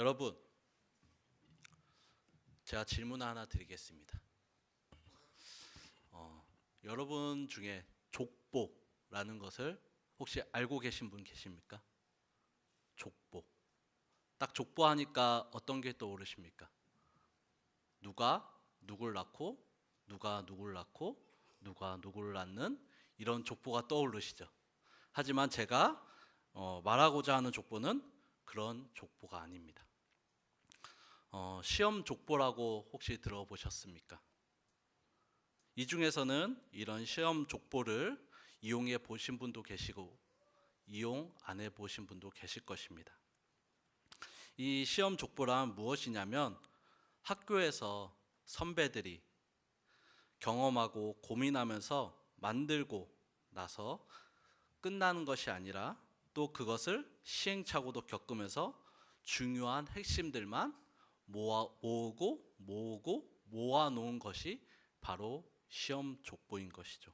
여러분, 제가 질문 하나 드리겠습니다. 어, 여러분 중에 족보라는 것을 혹시 알고 계신 분 계십니까? 족보. 딱 족보 하니까 어떤 게 떠오르십니까? 누가 누굴 낳고 누가 누굴 낳고 누가 누굴 낳는 이런 족보가 떠오르시죠. 하지만 제가 어, 말하고자 하는 족보는 그런 족보가 아닙니다. 어, 시험 족보라고 혹시 들어보셨습니까? 이 중에서는 이런 시험 족보를 이용해 보신 분도 계시고 이용 안 해 보신 분도 계실 것입니다. 이 시험 족보란 무엇이냐면 학교에서 선배들이 경험하고 고민하면서 만들고 나서 끝나는 것이 아니라 또 그것을 시행착오도 겪으면서 중요한 핵심들만 모아, 모으고 모으고 모아 놓은 것이 바로 시험 족보인 것이죠.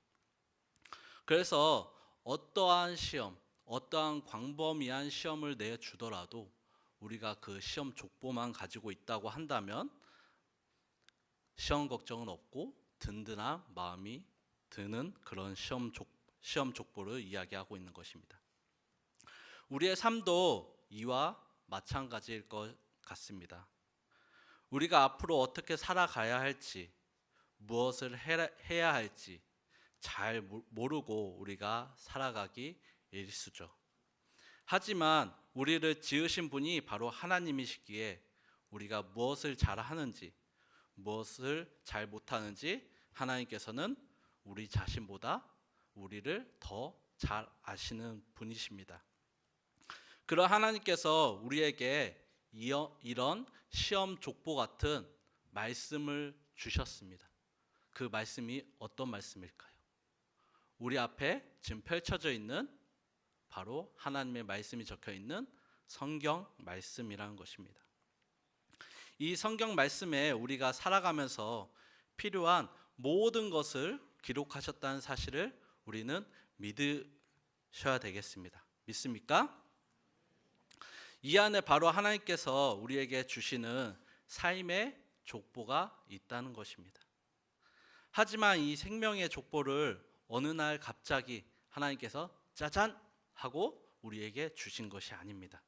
그래서 어떠한 시험, 어떠한 광범위한 시험을 내주더라도 우리가 그 시험 족보만 가지고 있다고 한다면 시험 걱정은 없고 든든한 마음이 드는 그런 시험 족 시험 족보를 이야기하고 있는 것입니다. 우리의 삶도 이와 마찬가지일 것 같습니다. 우리가 앞으로 어떻게 살아가야 할지, 무엇을 해야 할지 잘 모르고 우리가 살아가기 일수죠. 하지만 우리를 지으신 분이 바로 하나님이시기에 우리가 무엇을 잘 하는지, 무엇을 잘 못하는지 하나님께서는 우리 자신보다 우리를 더 잘 아시는 분이십니다. 그러 하나님께서 우리에게 이런 시험 족보 같은 말씀을 주셨습니다. 그 말씀이 어떤 말씀일까요? 우리 앞에 지금 펼쳐져 있는 바로 하나님의 말씀이 적혀 있는 성경 말씀이라는 것입니다. 이 성경 말씀에 우리가 살아가면서 필요한 모든 것을 기록하셨다는 사실을 우리는 믿으셔야 되겠습니다. 믿습니까? 이 안에 바로 하나님께서 우리에게 주시는 삶의 족보가 있다는 것입니다. 하지만 이 생명의 족보를 어느 날 갑자기 하나님께서 짜잔 하고 우리에게 주신 것이 아닙니다.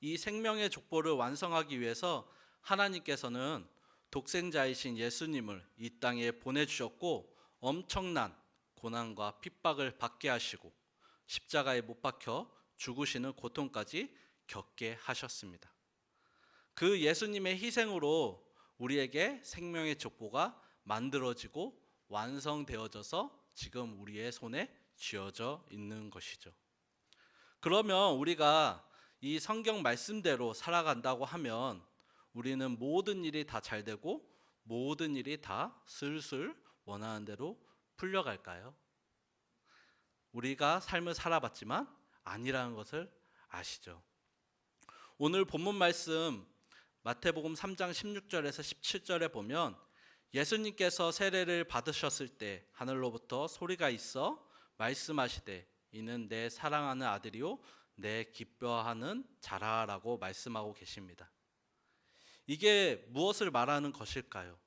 이 생명의 족보를 완성하기 위해서 하나님께서는 독생자이신 예수님을 이 땅에 보내주셨고 엄청난 고난과 핍박을 받게 하시고 십자가에 못 박혀 죽으시는 고통까지 겪게 하셨습니다. 그 예수님의 희생으로 우리에게 생명의 족보가 만들어지고 완성되어져서 지금 우리의 손에 쥐어져 있는 것이죠. 그러면 우리가 이 성경 말씀대로 살아간다고 하면 우리는 모든 일이 다 잘 되고 모든 일이 다 슬슬 원하는 대로 풀려갈까요? 우리가 삶을 살아봤지만 아니라는 것을 아시죠? 오늘 본문 말씀 마태복음 3장 16절에서 17절에 보면 예수님께서 세례를 받으셨을 때 하늘로부터 소리가 있어 말씀하시되 이는 내 사랑하는 아들이요 내 기뻐하는 자라라고 말씀하고 계십니다. 이게 무엇을 말하는 것일까요?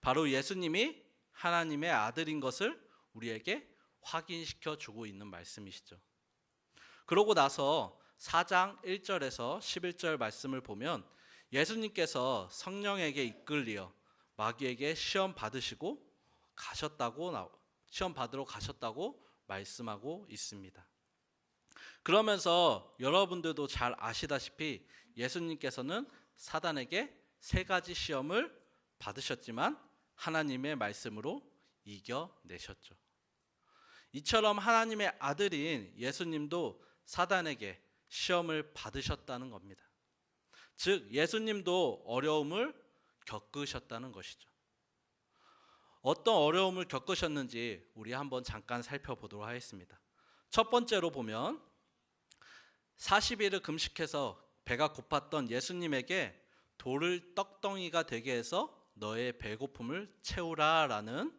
바로 예수님이 하나님의 아들인 것을 우리에게 확인시켜 주고 있는 말씀이시죠. 그러고 나서 4장 1절에서 11절 말씀을 보면 예수님께서 성령에게 이끌리어 마귀에게 시험 받으시고 가셨다고 시험 받으러 가셨다고 말씀하고 있습니다. 그러면서 여러분들도 잘 아시다시피 예수님께서는 사단에게 세 가지 시험을 받으셨지만 하나님의 말씀으로 이겨내셨죠. 이처럼 하나님의 아들인 예수님도 사단에게 시험을 받으셨다는 겁니다. 즉, 예수님도 어려움을 겪으셨다는 것이죠. 어떤 어려움을 겪으셨는지 우리 한번 잠깐 살펴보도록 하겠습니다. 첫 번째로 보면 40일을 금식해서 배가 고팠던 예수님에게 돌을 떡덩이가 되게 해서 너의 배고픔을 채우라 라는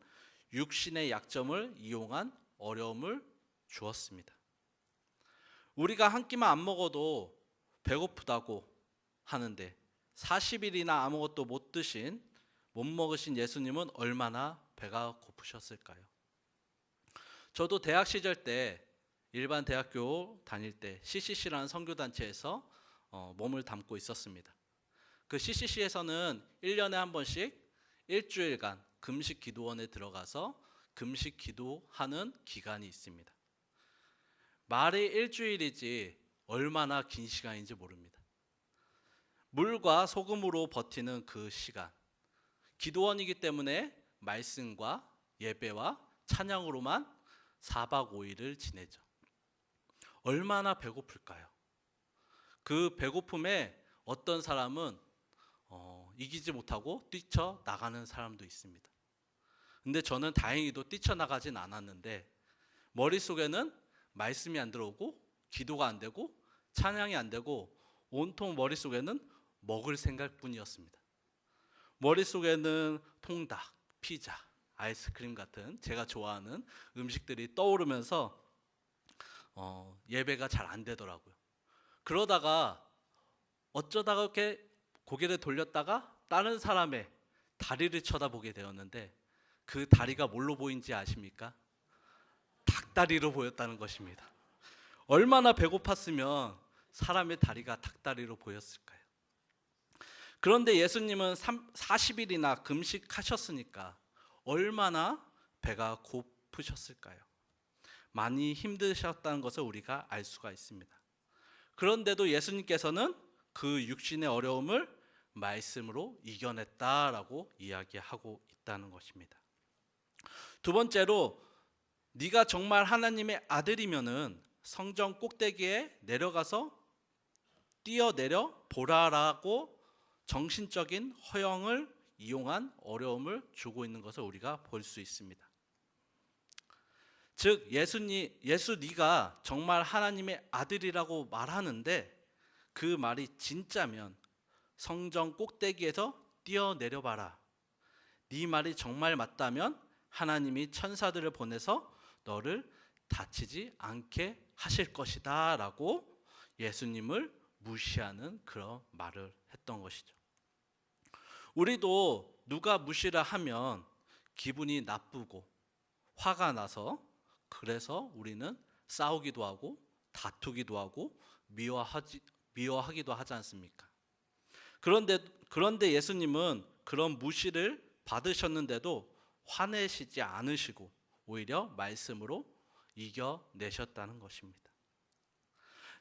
육신의 약점을 이용한 어려움을 주었습니다. 우리가 한 끼만 안 먹어도 배고프다고 하는데 40일이나 아무것도 못 드신 못 먹으신 예수님은 얼마나 배가 고프셨을까요? 저도 대학 시절 때 일반 대학교 다닐 때 CCC라는 선교 단체에서 어, 몸을 담고 있었습니다. 그 CCC에서는 1년에 한 번씩 일주일간 금식 기도원에 들어가서 금식 기도하는 기간이 있습니다. 말이 일주일이지 얼마나 긴 시간인지 모릅니다. 물과 소금으로 버티는 그 시간. 기도원이기 때문에 말씀과 예배와 찬양으로만 4박 5일을 지내죠. 얼마나 배고플까요? 그 배고픔에 어떤 사람은 어, 이기지 못하고 뛰쳐 나가는 사람도 있습니다. 근데 저는 다행히도 뛰쳐나가진 않았는데 머릿속에는 말씀이 안 들어오고 기도가 안 되고 찬양이 안 되고 온통 머릿속에는 먹을 생각뿐이었습니다. 머릿속에는 통닭, 피자, 아이스크림 같은 제가 좋아하는 음식들이 떠오르면서 어, 예배가 잘 안 되더라고요. 그러다가 어쩌다가 이렇게 고개를 돌렸다가 다른 사람의 다리를 쳐다보게 되었는데 그 다리가 뭘로 보인지 아십니까? 닭다리로 보였다는 것입니다. 얼마나 배고팠으면 사람의 다리가 닭다리로 보였을까요? 그런데 예수님은 40일이나 금식하셨으니까 얼마나 배가 고프셨을까요? 많이 힘드셨다는 것을 우리가 알 수가 있습니다. 그런데도 예수님께서는 그 육신의 어려움을 말씀으로 이겨냈다라고 이야기하고 있다는 것입니다. 두 번째로 네가 정말 하나님의 아들이면은 성전 꼭대기에 내려가서 뛰어내려 보라라고 정신적인 허영을 이용한 어려움을 주고 있는 것을 우리가 볼 수 있습니다. 즉 예수님 예수 네가 정말 하나님의 아들이라고 말하는데 그 말이 진짜면 성전 꼭대기에서 뛰어내려 봐라. 네 말이 정말 맞다면 하나님이 천사들을 보내서 너를 다치지 않게 하실 것이다 라고 예수님을 무시하는 그런 말을 했던 것이죠. 우리도 누가 무시를 하면 기분이 나쁘고 화가 나서 그래서 우리는 싸우기도 하고 다투기도 하고 미워하지, 미워하기도 하지 않습니까? 그런데 그런데 예수님은 그런 무시를 받으셨는데도 화내시지 않으시고 오히려 말씀으로 이겨내셨다는 것입니다.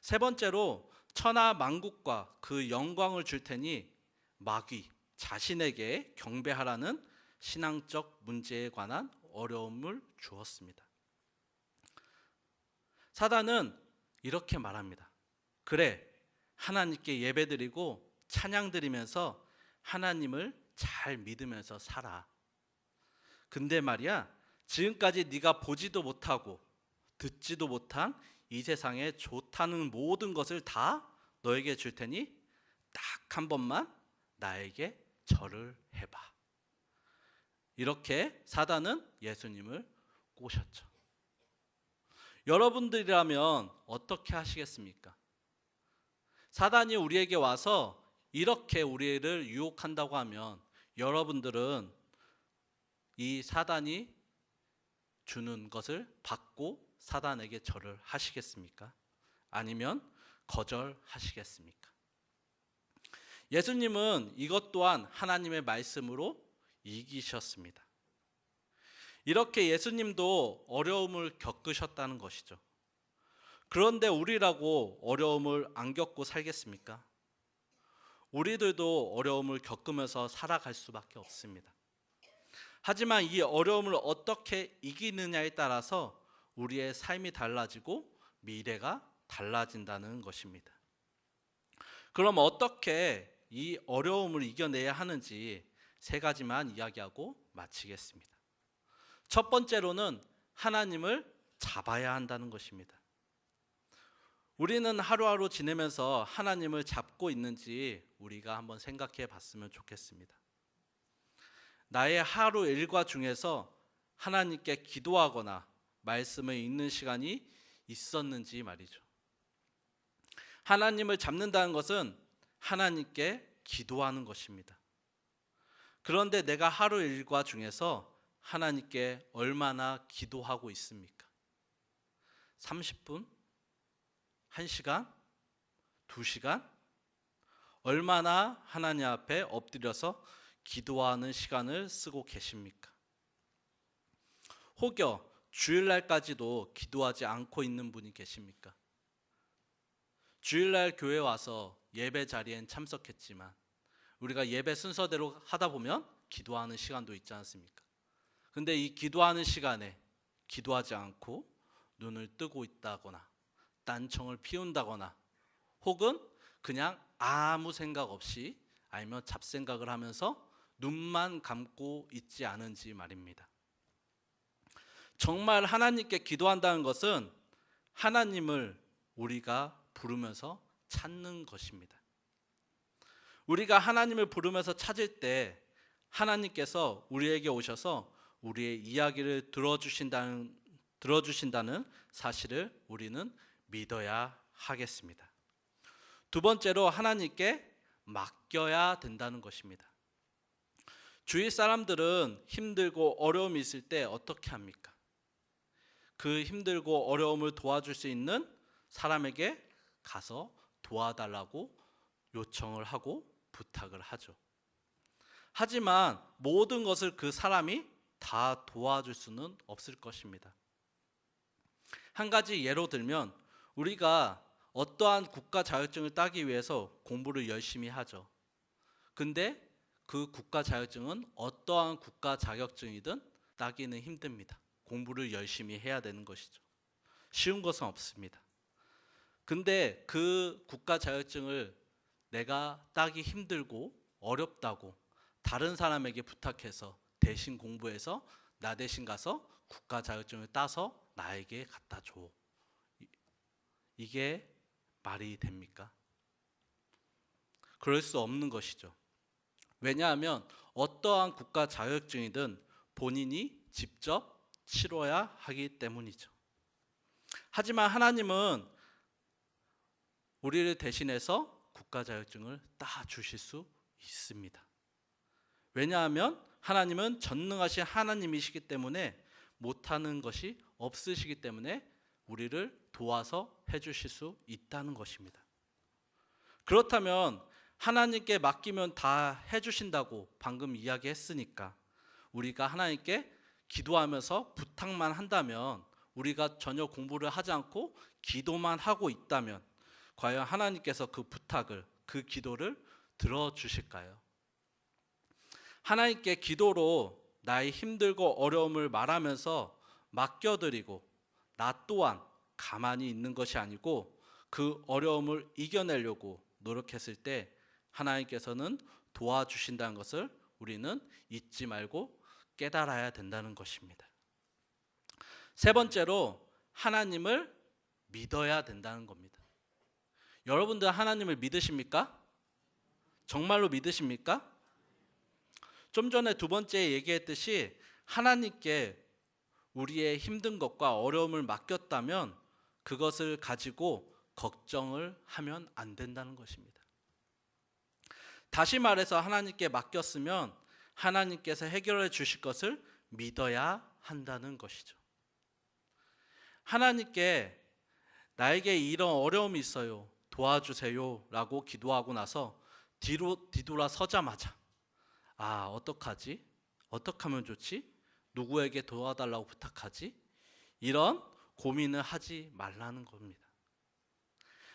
세 번째로 천하 만국과 그 영광을 줄 테니 마귀 자신에게 경배하라는 신앙적 문제에 관한 어려움을 주었습니다. 사단은 이렇게 말합니다. 그래, 하나님께 예배드리고 찬양드리면서 하나님을 잘 믿으면서 살아. 근데 말이야, 지금까지 네가 보지도 못하고 듣지도 못한 이 세상에 좋다는 모든 것을 다 너에게 줄 테니 딱 한 번만 나에게 절을 해봐. 이렇게 사단은 예수님을 꼬셨죠. 여러분들이라면 어떻게 하시겠습니까? 사단이 우리에게 와서 이렇게 우리를 유혹한다고 하면 여러분들은 이 사단이 주는 것을 받고 사단에게 절을 하시겠습니까? 아니면 거절하시겠습니까? 예수님은 이것 또한 하나님의 말씀으로 이기셨습니다. 이렇게 예수님도 어려움을 겪으셨다는 것이죠. 그런데 우리라고 어려움을 안 겪고 살겠습니까? 우리들도 어려움을 겪으면서 살아갈 수밖에 없습니다. 하지만 이 어려움을 어떻게 이기느냐에 따라서 우리의 삶이 달라지고 미래가 달라진다는 것입니다. 그럼 어떻게 이 어려움을 이겨내야 하는지 세 가지만 이야기하고 마치겠습니다. 첫 번째로는 하나님을 잡아야 한다는 것입니다. 우리는 하루하루 지내면서 하나님을 잡고 있는지 우리가 한번 생각해 봤으면 좋겠습니다. 나의 하루 일과 중에서 하나님께 기도하거나 말씀을 읽는 시간이 있었는지 말이죠. 하나님을 잡는다는 것은 하나님께 기도하는 것입니다. 그런데 내가 하루 일과 중에서 하나님께 얼마나 기도하고 있습니까? 30분? 1시간? 2시간? 얼마나 하나님 앞에 엎드려서 기도하는 시간을 쓰고 계십니까? 혹여 주일날까지도 기도하지 않고 있는 분이 계십니까? 주일날 교회 와서 예배 자리엔 참석했지만 우리가 예배 순서대로 하다 보면 기도하는 시간도 있지 않습니까? 근데 이 기도하는 시간에 기도하지 않고 눈을 뜨고 있다거나 딴청을 피운다거나 혹은 그냥 아무 생각 없이 아니면 잡생각을 하면서 눈만 감고 있지 않은지 말입니다. 정말 하나님께 기도한다는 것은 하나님을 우리가 부르면서 찾는 것입니다. 우리가 하나님을 부르면서 찾을 때 하나님께서 우리에게 오셔서 우리의 이야기를 들어주신다는 들어주신다는 사실을 우리는 믿어야 하겠습니다. 두 번째로 하나님께 맡겨야 된다는 것입니다. 주위 사람들은 힘들고 어려움이 있을 때 어떻게 합니까? 그 힘들고 어려움을 도와줄 수 있는 사람에게 가서 도와달라고 요청을 하고 부탁을 하죠. 하지만 모든 것을 그 사람이 다 도와줄 수는 없을 것입니다. 한 가지 예로 들면 우리가 어떠한 국가 자격증을 따기 위해서 공부를 열심히 하죠. 근데 그 국가 자격증은 어떠한 국가 자격증이든 따기는 힘듭니다. 공부를 열심히 해야 되는 것이죠. 쉬운 것은 없습니다. 근데 그 국가 자격증을 내가 따기 힘들고 어렵다고 다른 사람에게 부탁해서 대신 공부해서 나 대신 가서 국가 자격증을 따서 나에게 갖다 줘. 이- 이게 말이 됩니까? 그럴 수 없는 것이죠. 왜냐하면 어떠한 국가 자격증이든 본인이 직접 치러야 하기 때문이죠. 하지만 하나님은 우리를 대신해서 국가 자격증을 따 주실 수 있습니다. 왜냐하면 하나님은 전능하신 하나님이시기 때문에 못하는 것이 없으시기 때문에 우리를 도와서 해주실 수 있다는 것입니다. 그렇다면 하나님께 맡기면 다 해주신다고 방금 이야기했으니까 우리가 하나님께 기도하면서 부탁만 한다면 우리가 전혀 공부를 하지 않고 기도만 하고 있다면 과연 하나님께서 그 부탁을 그 기도를 들어주실까요? 하나님께 기도로 나의 힘들고 어려움을 말하면서 맡겨드리고 나 또한 가만히 있는 것이 아니고 그 어려움을 이겨내려고 노력했을 때 하나님께서는 도와주신다는 것을 우리는 잊지 말고 깨달아야 된다는 것입니다. 세 번째로 하나님을 믿어야 된다는 겁니다. 여러분들 하나님을 믿으십니까? 정말로 믿으십니까? 좀 전에 두 번째 얘기했듯이 하나님께 우리의 힘든 것과 어려움을 맡겼다면 그것을 가지고 걱정을 하면 안 된다는 것입니다. 다시 말해서 하나님께 맡겼으면 하나님께서 해결해 주실 것을 믿어야 한다는 것이죠. 하나님께 나에게 이런 어려움이 있어요. 도와주세요. 라고 기도하고 나서 뒤로 뒤돌아 서자마자 아, 어떡하지? 어떻게 하면 좋지? 누구에게 도와달라고 부탁하지? 이런 고민을 하지 말라는 겁니다.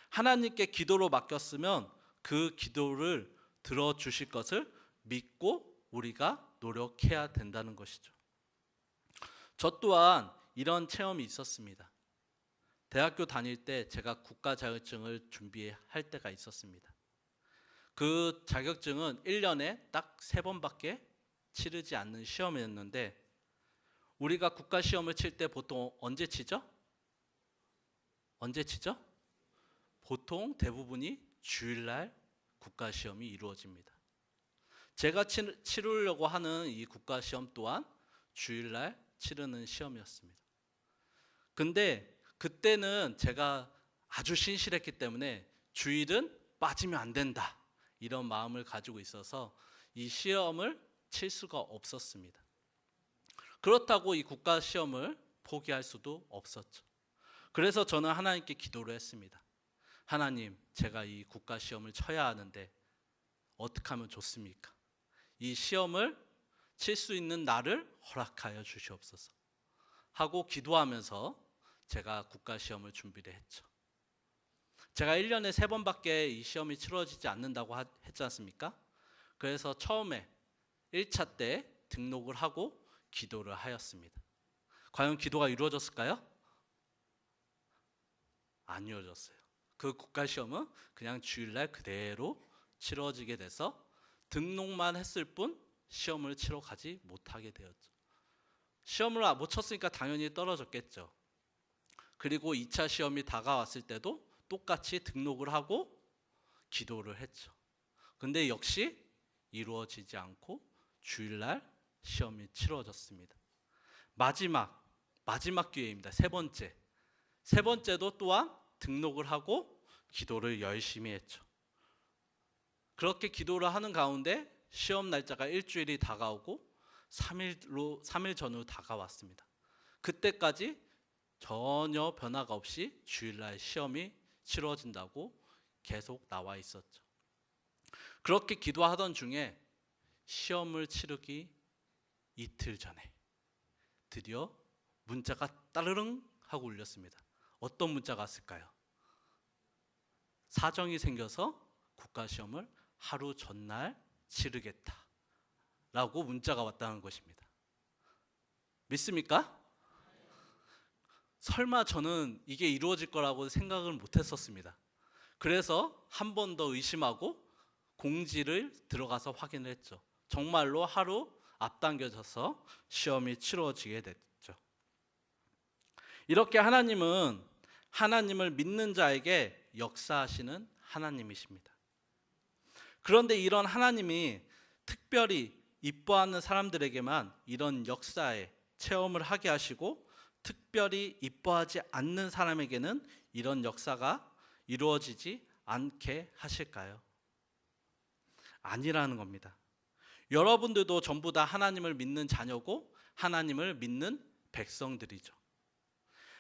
하나님께 기도로 맡겼으면 그 기도를 들어주실 것을 믿고 우리가 노력해야 된다는 것이죠. 저 또한 이런 체험이 있었습니다. 대학교 다닐 때 제가 국가 자격증을 준비할 때가 있었습니다. 그 자격증은 1년에 딱세 번밖에 치르지 않는 시험이었는데 우리가 국가 시험을 칠 때 보통 언제 치죠? 언제 치죠? 보통 대부분이 주일날 국가 시험이 이루어집니다. 제가 치- 치르려고 하는 이 국가 시험 또한 주일날 치르는 시험이었습니다. 근데 그때는 제가 아주 신실했기 때문에 주일은 빠지면 안 된다. 이런 마음을 가지고 있어서 이 시험을 칠 수가 없었습니다. 그렇다고 이 국가 시험을 포기할 수도 없었죠. 그래서 저는 하나님께 기도를 했습니다. 하나님, 제가 이 국가 시험을 쳐야 하는데 어떻게 하면 좋습니까? 이 시험을 칠 수 있는 나를 허락하여 주시옵소서. 하고 기도하면서 제가 국가 시험을 준비를 했죠. 제가 1년에 세 번밖에 이 시험이 치러지지 않는다고 하- 했지 않습니까? 그래서 처음에 1차 때 등록을 하고 기도를 하였습니다. 과연 기도가 이루어졌을까요? 안 이루어졌어요. 그 국가 시험은 그냥 주일날 그대로 치러지게 돼서 등록만 했을 뿐 시험을 치러 가지 못하게 되었죠. 시험을 아, 못 쳤으니까 당연히 떨어졌겠죠. 그리고 2차 시험이 다가왔을 때도 똑같이 등록을 하고 기도를 했죠. 근데 역시 이루어지지 않고 주일날 시험이 치러졌습니다. 마지막 마지막 기회입니다. 세 번째. 세 번째도 또한 등록을 하고 기도를 열심히 했죠. 그렇게 기도를 하는 가운데 시험 날짜가 일주일이 다가오고 3일로 3일 전으로 다가왔습니다. 그때까지 전혀 변화가 없이 주일날 시험이 치러진다고 계속 나와 있었죠. 그렇게 기도하던 중에 시험을 치르기 이틀 전에 드디어 문자가 따르릉 하고 울렸습니다. 어떤 문자가 왔을까요? 사정이 생겨서 국가 시험을 하루 전날 치르겠다. 라고 문자가 왔다는 것입니다. 믿습니까? 설마 저는 이게 이루어질 거라고 생각을 못 했었습니다. 그래서 한 번 더 의심하고 공지를 들어가서 확인을 했죠. 정말로 하루 앞당겨져서 시험이 치러지게 됐죠. 이렇게 하나님은 하나님을 믿는 자에게 역사하시는 하나님이십니다. 그런데 이런 하나님이 특별히 이뻐하는 사람들에게만 이런 역사의 체험을 하게 하시고 특별히 이뻐하지 않는 사람에게는 이런 역사가 이루어지지 않게 하실까요? 아니라는 겁니다. 여러분들도 전부 다 하나님을 믿는 자녀고 하나님을 믿는 백성들이죠.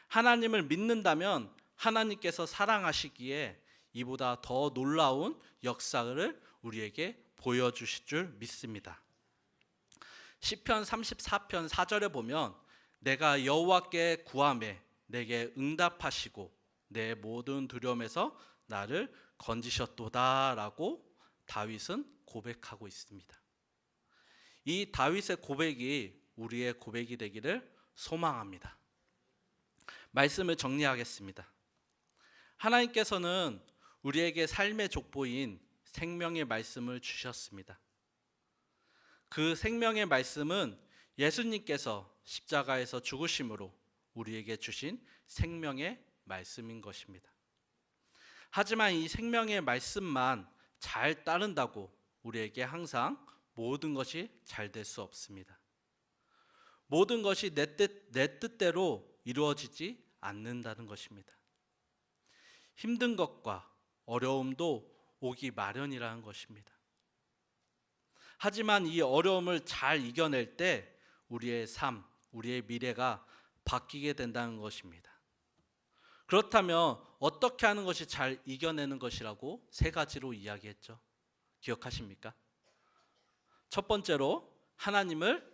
하나님을 믿는다면 하나님께서 사랑하시기에 이보다 더 놀라운 역사를 우리에게 보여주실 줄 믿습니다. 시편 34편 4절에 보면 내가 여호와께 구함에 내게 응답하시고 내 모든 두려움에서 나를 건지셨도다라고 다윗은 고백하고 있습니다. 이 다윗의 고백이 우리의 고백이 되기를 소망합니다. 말씀을 정리하겠습니다. 하나님께서는 우리에게 삶의 족보인 생명의 말씀을 주셨습니다. 그 생명의 말씀은 예수님께서 십자가에서 죽으심으로 우리에게 주신 생명의 말씀인 것입니다. 하지만 이 생명의 말씀만 잘 따른다고 우리에게 항상 모든 것이 잘 될 수 없습니다. 모든 것이 내, 뜻, 내 뜻대로 이루어지지 않는다는 것입니다. 힘든 것과 어려움도 오기 마련이라는 것입니다. 하지만 이 어려움을 잘 이겨낼 때 우리의 삶, 우리의 미래가 바뀌게 된다는 것입니다. 그렇다면 어떻게 하는 것이 잘 이겨내는 것이라고 세 가지로 이야기했죠. 기억하십니까? 첫 번째로 하나님을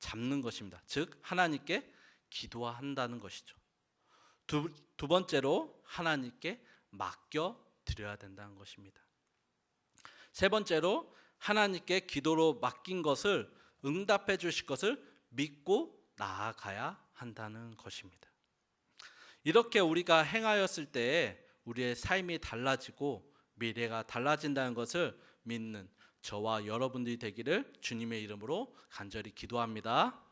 잡는 것입니다. 즉 하나님께 기도한다는 것이죠. 두, 두 번째로 하나님께 맡겨 드려야 된다는 것입니다. 세 번째로 하나님께 기도로 맡긴 것을 응답해 주실 것을 믿고 나아가야 한다는 것입니다. 이렇게 우리가 행하였을 때 우리의 삶이 달라지고 미래가 달라진다는 것을 믿는 저와 여러분들이 되기를 주님의 이름으로 간절히 기도합니다.